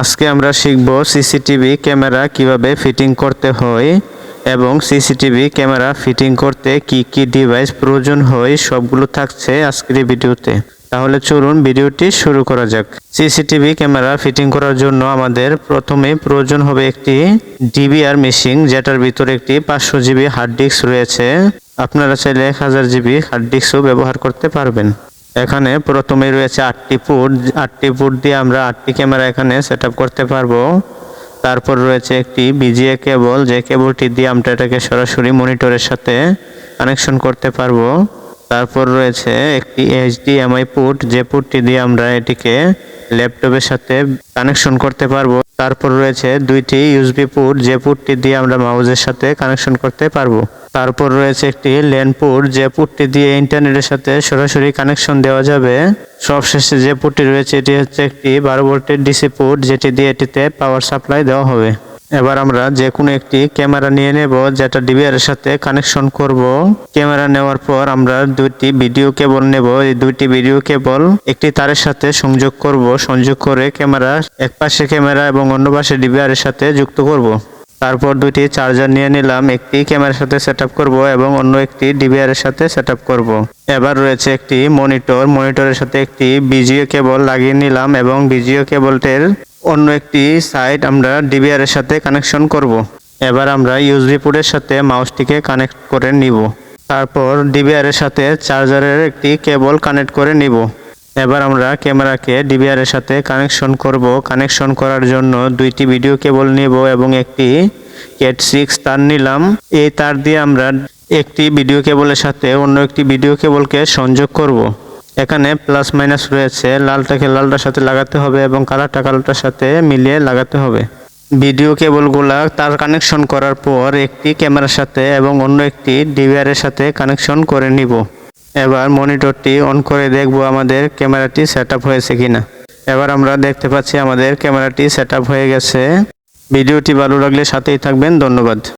আজকে আমরা শিখব সিসিটিভি ক্যামেরা কীভাবে ফিটিং করতে হয় এবং সিসিটিভি ক্যামেরা ফিটিং করতে কি কি ডিভাইস প্রয়োজন হয়, সবগুলো থাকছে আজকের ভিডিওতে। তাহলে চলুন ভিডিওটি শুরু করা যাক। সিসিটিভি ক্যামেরা ফিটিং করার জন্য আমাদের প্রথমে প্রয়োজন হবে একটি ডিবিআর মেশিন, যেটার ভিতরে একটি পাঁচশো জিবি হার্ড ডিস্ক রয়েছে। আপনারা চাইলে এক হাজার জিবি হার্ড ডিস্কও ব্যবহার করতে পারবেন। এখানে প্রথমে রয়েছে আটটি পুট আটটি পুট দিয়ে আমরা আটটি ক্যামেরা এখানে সেট করতে পারব। তারপর রয়েছে একটি বিজিএ কেবল, যে কেবলটি দিয়ে আমরা এটাকে সরাসরি মনিটরের সাথে কানেকশন করতে পারব। তারপর রয়েছে একটি এইচডিএমআই পুট যে পুটটি দিয়ে আমরা এটিকে ল্যাপটপের সাথে কানেকশন করতে পারব। তারপর রয়েছে দুইটি ইউসবি পুট যে পুটটি দিয়ে আমরা মাউজের সাথে কানেকশন করতে পারব। তারপর রয়েছে একটি ল্যান পুট যে পুটটি দিয়ে ইন্টারনেটের সাথে সরাসরি কানেকশন দেওয়া যাবে। সবশেষে যে পুটটি রয়েছে, এটি হচ্ছে একটি বারো ভোল্টের ডিসি পুট যেটি দিয়ে এটিতে পাওয়ার সাপ্লাই দেওয়া হবে। এবার আমরা যে কোনো একটি ক্যামেরা নিয়ে নেব, যেটা ডিবিআর এর সাথে কানেকশন করব। ক্যামেরা নেওয়ার পর আমরা দুইটি ভিডিও কেবল নেব। এই দুইটি ভিডিও কেবল একটি তারের সাথে সংযোগ করব। সংযোগ করে ক্যামেরা এক পাশে ক্যামেরা এবং অন্য পাশে ডিবিআর এর সাথে যুক্ত করব। তারপর দুইটি চার্জার নিয়ে নিলাম। একটি ক্যামেরার সাথে সেট করব এবং অন্য একটি ডিবিআর এর সাথে সেট করব। এবার রয়েছে একটি মনিটর মনিটরের সাথে একটি বিজিও কেবল লাগিয়ে নিলাম এবং বিজিও কেবলটির অন্য একটি সাইট আমরা ডিবিআর এর সাথে কানেকশন করব। এবার আমরা ইউএসবি পোর্টের সাথে মাউসটিকে কানেক্ট করে নিব তারপর ডিবিআর এর সাথে চার্জারের একটি কেবল কানেক্ট করে নিব এবার আমরা ক্যামেরাকে ডিবিআর এর সাথে কানেকশন করব কানেকশন করার জন্য দুইটি ভিডিও কেবল নেব এবং একটি ক্যাট সিক্স তার নিলাম এই তার দিয়ে আমরা একটি ভিডিও কেবলের সাথে অন্য একটি ভিডিও কেবলকে সংযোগ করব। এখানে প্লাস মাইনাস রয়েছে। লালটাকে লালটার সাথে লাগাতে হবে এবং কালারটা কালোটার সাথে মিলিয়ে লাগাতে হবে। ভিডিও কেবলগুলা তার কানেকশন করার পর একটি ক্যামেরার সাথে এবং অন্য একটি ডিভিআর এর সাথে কানেকশন করে নিব। এবার মনিটরটি অন করে দেখব আমাদের ক্যামেরাটি সেট হয়েছে কিনা। এবার আমরা দেখতে পাচ্ছি আমাদের ক্যামেরাটি সেট হয়ে গেছে। ভিডিওটি ভালো লাগলে সাথেই থাকবেন। ধন্যবাদ।